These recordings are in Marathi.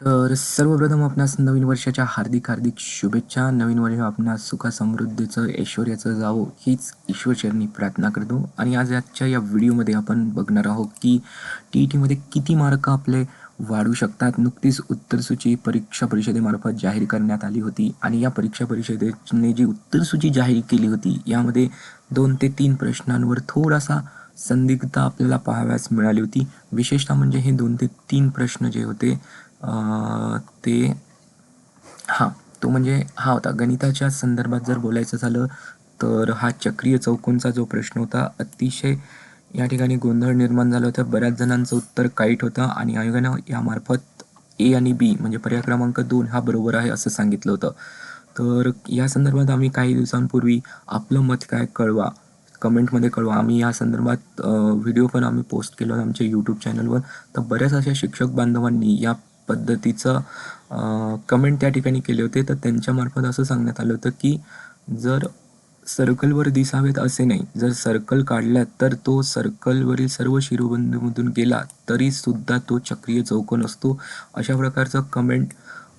तर सर्वप्रथम आपणास नवीन वर्षाच्या हार्दिक हार्दिक शुभेच्छा. नवीन वर्ष आपणास सुखासमृद्धीचं ऐश्वर्याचं जावो हीच ईश्वरचरणी प्रार्थना करतो. आणि आज आजच्या या व्हिडिओमध्ये आपण बघणार आहोत की टी ई टीमध्ये किती मार्क आपले वाढू शकतात. नुकतीच उत्तरसूची परीक्षा परिषदेमार्फत जाहीर करण्यात आली होती. आणि या परीक्षा परिषदेने जी उत्तरसूची जाहीर केली होती यामध्ये दोन ते तीन प्रश्नांवर थोडासा संदिग्धता आपल्याला पाहाव्यास मिळाली होती. विशेषतः म्हणजे हे दोन ते तीन प्रश्न जे होते ते हां तो म्हणजे हा होता. गणिताच्या संदर्भात जर बोलायचं झालं तर हा चक्रीय चौकोनचा जो प्रश्न होता अतिशय या ठिकाणी गोंधळ निर्माण झाला होता. बऱ्याच जणांचं उत्तर काईट होतं आणि आयोगानं यामार्फत ए आणि बी म्हणजे पर्याय क्रमांक दोन हा बरोबर आहे असं सांगितलं होतं. तर या संदर्भात आम्ही काही दिवसांपूर्वी आपलं मत काय कळवा कमेंटमध्ये कळवा. आम्ही या संदर्भात व्हिडिओ पण आम्ही पोस्ट केला आमच्या यूट्यूब चॅनलवर. तर बऱ्याच अशा शिक्षक बांधवांनी या पद्धतीचं कमेंट त्या ठिकाणी केले होते. तर त्यांच्यामार्फत असं सांगण्यात आलं होतं की जर सर्कलवर दिसावेत असे नाही जर सर्कल काढला तर तो सर्कलवरील सर्व शिरोबिंदूमधून गेला तरी सुद्धा तो चक्रीय चौकोन असतो. अशा प्रकारचं कमेंट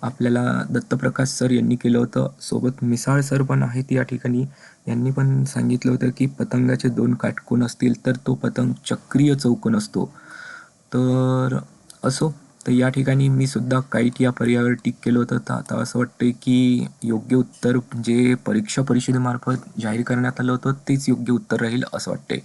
आपल्याला दत्तप्रकाश सर यांनी केलं होतं. सोबत मिसाळ सर पण आहेत या ठिकाणी. यांनी पण सांगितलं होतं की पतंगाचे दोन काटकोन असतील तर तो पतंग चक्रीय चौकोन असतो. तर असो. तर या ठिकाणी मी सुद्धा काईट या पर्यायावर टिक केलं होतं. तर आता असं वाटतं की योग्य उत्तर जे परीक्षा परिषदेमार्फत जाहीर करण्यात आलं होतं तेच योग्य उत्तर राहील असं वाटते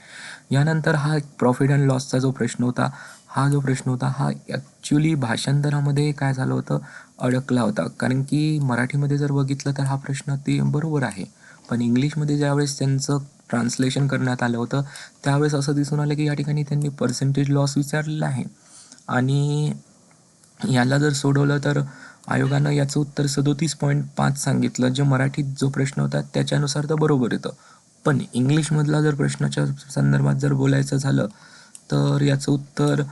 यानंतर हा प्रॉफिट अँड लॉसचा जो प्रश्न होता हा जो प्रश्न होता हा ॲक्च्युली भाषांतरामध्ये काय झालं होतं अडकला होता. कारण की मराठीमध्ये जर बघितलं तर हा प्रश्न ते बरोबर आहे. पण इंग्लिशमध्ये ज्यावेळेस त्यांचं ट्रान्सलेशन करण्यात आलं होतं त्यावेळेस असं दिसून आलं की या ठिकाणी त्यांनी पर्सेंटेज लॉस विचारलेला आहे. आणि याला जर सोडवलं तर आयोगानं याचं उत्तर सदोतीस पॉईंट पाच सांगितलं. जे मराठीत जो प्रश्न होता त्याच्यानुसार तर बरोबर येतं. पण इंग्लिशमधला जर प्रश्नाच्या संदर्भात जर बोलायचं झालं तर याचं उत्तर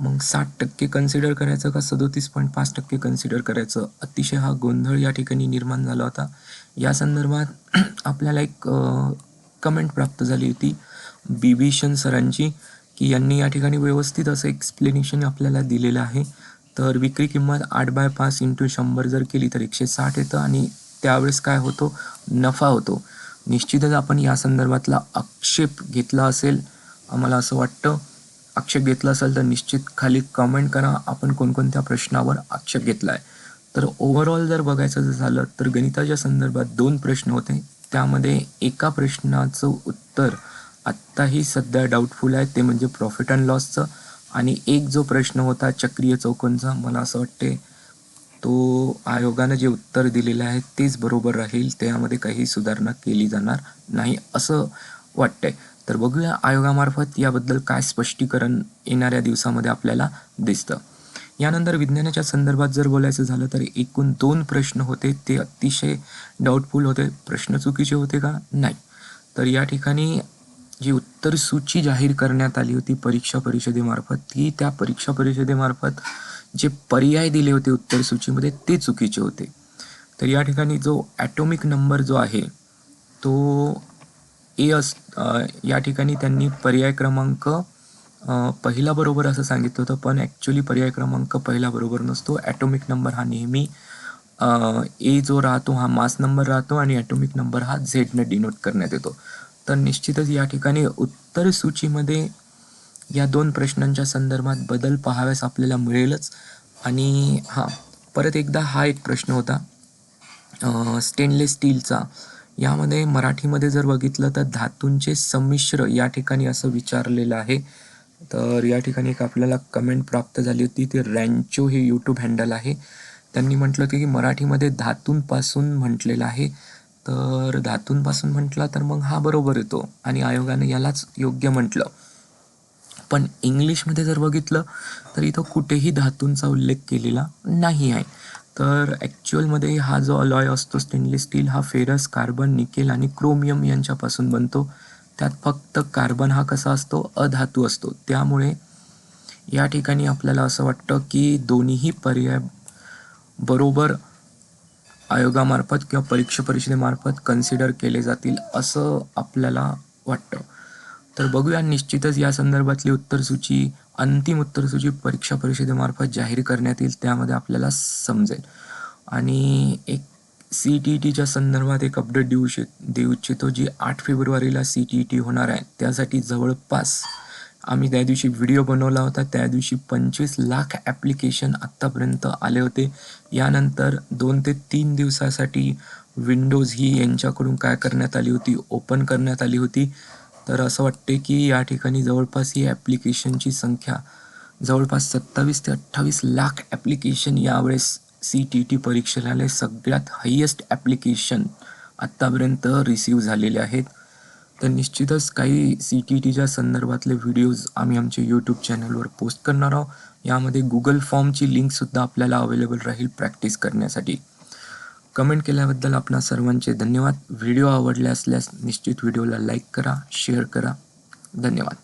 मग साठ टक्के कन्सिडर करायचं का सदोतीस पॉईंट पाच टक्के कन्सिडर करायचं? अतिशय हा गोंधळ या ठिकाणी निर्माण झाला होता. या संदर्भात आपल्याला एक कमेंट प्राप्त झाली होती बिभीषण सरांची की यांनी या ठिकाणी व्यवस्थित असं एक्सप्लेनेशन आपल्याला दिलेलं आहे. तर विक्री किंमत आठ बाय पाच इंटू शंभर जर केली तर एकशे साठ येतं आणि त्यावेळेस काय होतो? नफा होतो. निश्चितच आपण या संदर्भातला आक्षेप घेतला असेल. आम्हाला असं वाटतं. आक्षेप घेतला असेल तर निश्चित खाली कमेंट करा. आपण कोणकोणत्या प्रश्नावर आक्षेप घेतला आहे तर ओव्हरऑल जर बघायचं जर झालं तर गणिताच्या संदर्भात दोन प्रश्न होते. त्यामध्ये एका प्रश्नाचं उत्तर आत्ताही सध्या डाऊटफुल आहे. ते म्हणजे प्रॉफिट अँड लॉसचं आणि एक जो प्रश्न होता चक्रीय चौकोनचा मला असं वाटते तो आयोगानं जे उत्तर दिलेलं आहे तेच बरोबर राहील. त्यामध्ये काही सुधारणा केली जाणार नाही असं वाटतंय. तर बघूया आयोगामार्फत याबद्दल काय स्पष्टीकरण येणाऱ्या दिवसामध्ये आपल्याला दिसतं. यानंतर विज्ञानाच्या संदर्भात जर बोलायचं झालं तर एकूण दोन प्रश्न होते. ते अतिशय डाऊटफुल होते. प्रश्न चुकीचे होते का? नाही. तर या ठिकाणी जी उत्तर सूची जाहीर करण्यात आली होती परीक्षा परिषदेमार्फत ती त्या परीक्षा परिषदेमार्फत जे पर्याय दिले होते उत्तर सूचीमध्ये ते चुकीचे होते. तर या ठिकाणी जो ॲटोमिक नंबर जो आहे तो ए अस या ठिकाणी त्यांनी पर्याय क्रमांक पहिला बरोबर असं सांगितलं होतं पण ॲक्च्युली पर्याय क्रमांक पहिला बरोबर नसतो. ॲटोमिक नंबर हा नेहमी ए जो राहतो हा मास नंबर राहतो आणि ॲटोमिक नंबर हा झेडनं डिनोट करण्यात येतो. तर निश्चितच या ठिकाणी उत्तर सूचीमध्ये या दोन प्रश्नांच्या संदर्भात बदल पाहाव्यास आपल्याला मिळेलच. आणि हां परत एकदा हा एक प्रश्न होता. स्टेनलेस स्टीलचा यामध्ये मराठीमध्ये जर बघितलं तर धातूंचे संमिश्र या ठिकाणी असं विचारलेलं आहे. तर या ठिकाणी एक आपल्याला कमेंट प्राप्त झाली होती. ते रँचो हे यूट्यूब हँडल आहे. त्यांनी म्हटलं होतं की मराठीमध्ये धातूंपासून म्हटलेलं आहे. तर धातूंपासून म्हटलं तर मग हा बरोबर येतो आणि आयोगाने यालाच योग्य म्हटलं. पण इंग्लिशमध्ये जर बघितलं तर इथं कुठेही धातूंचा उल्लेख केलेला नाही आहे. तर ॲक्च्युअलमध्ये हा जो अलॉय असतो स्टेनलेस स्टील हा फेरस कार्बन निकेल आणि क्रोमियम यांच्यापासून बनतो. त्यात फक्त कार्बन हा कसा असतो? अधातू असतो. त्यामुळे या ठिकाणी आपल्याला असं वाटतं की दोन्हीही पर्याय बरोबर आयोगामार्फत किंवा परीक्षा परिषदेमार्फत कन्सिडर केले जातील असं आपल्याला वाटतं. तर बघूया निश्चितच या संदर्भातली उत्तरसूची अंतिम उत्तरसूची परीक्षा परिषदेमार्फत जाहीर करण्यात येईल त्यामध्ये आपल्याला समजेल. आणि एक सी टी टीच्या संदर्भात एक अपडेट देऊ इच्छित देऊ इच्छितो जी आठ फेब्रुवारीला सी टी टी होणार आहे. त्यासाठी जवळपास आम्ही त्या दिवशी व्हिडिओ बनवला होता. त्या दिवशी पंचवीस लाख ॲप्लिकेशन आत्तापर्यंत आले होते. यानंतर दोन ते तीन दिवसासाठी विंडोज ही यांच्याकडून काय करण्यात आली होती? ओपन करण्यात आली होती. तर असं वाटते की या ठिकाणी जवळपास ही ॲप्लिकेशनची संख्या जवळपास सत्तावीस ते अठ्ठावीस लाख ॲप्लिकेशन यावेळेस सी टी टी परीक्षेला सगळ्यात हायेस्ट ॲप्लिकेशन आत्तापर्यंत रिसीव झालेले आहेत. तर निश्चितच काही सी टी टीच्या संदर्भातले व्हिडिओज आम्ही आमच्या यूट्यूब चॅनलवर पोस्ट करणार आहोत. यामध्ये गुगल फॉर्मची लिंकसुद्धा आपल्याला अवेलेबल राहील प्रॅक्टिस करण्यासाठी. कमेंट केल्याबद्दल आपणा सर्वांचे धन्यवाद. व्हिडिओ आवडले असल्यास निश्चित व्हिडिओला लाईक करा शेअर करा. धन्यवाद.